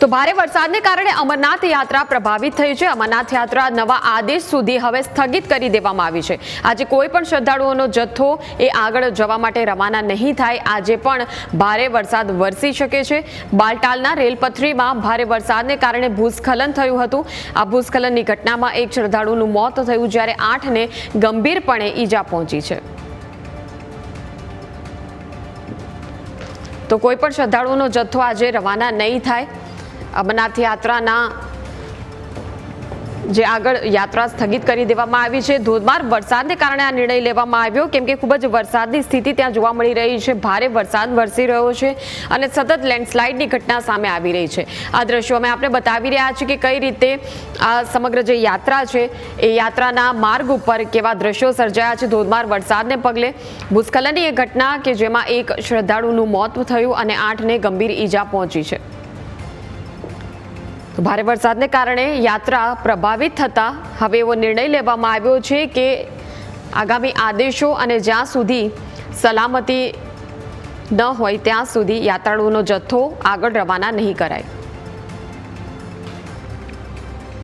તો ભારે વરસાદને કારણે અમરનાથ યાત્રા પ્રભાવિત થઈ છે. અમરનાથ યાત્રા નવા આદેશ સુધી હવે સ્થગિત કરી દેવામાં આવી છે. આજે કોઈ પણ શ્રદ્ધાળુઓનો જથ્થો એ આગળ જવા માટે રવાના નહીં થાય. આજે પણ ભારે વરસાદ વરસી શકે છે. બાલટાલના રેલપથરીમાં ભારે વરસાદને કારણે ભૂસ્ખલન થયું હતું. આ ભૂસ્ખલનની ઘટનામાં એક શ્રદ્ધાળુનું મોત થયું જ્યારે આઠને ગંભીરપણે ઈજા પહોંચી છે. તો કોઈ પણ શ્રદ્ધાળુઓનો જથ્થો આજે રવાના નહીં થાય. અમરનાથ યાત્રાના જે આગળ યાત્રા સ્થગિત કરી દેવામાં આવી છે. ધોધમાર વરસાદને કારણે આ નિર્ણય લેવામાં આવ્યો. કેમ કે ખૂબ જ વરસાદની સ્થિતિ ત્યાં જોવા મળી રહી છે. ભારે વરસાદ વરસી રહ્યો છે અને સતત લેન્ડસ્લાઇડની ઘટના સામે આવી રહી છે. આ દ્રશ્યો અમે આપણે બતાવી રહ્યા છીએ કે કઈ રીતે આ સમગ્ર જે યાત્રા છે એ યાત્રાના માર્ગ ઉપર કેવા દ્રશ્યો સર્જાયા છે. ધોધમાર વરસાદને પગલે ભૂસ્ખલનની એ ઘટના કે જેમાં એક શ્રદ્ધાળુનું મોત થયું અને આઠને ગંભીર ઈજા પહોંચી છે. ભારે વરસાદને કારણે યાત્રા પ્રભાવિત થતા હવે એવો નિર્ણય લેવામાં આવ્યો છે કે આગામી આદેશો અને જ્યાં સુધી સલામતી ન હોય ત્યાં સુધી યાત્રાળુઓનો જથ્થો આગળ રવાના નહીં કરાય.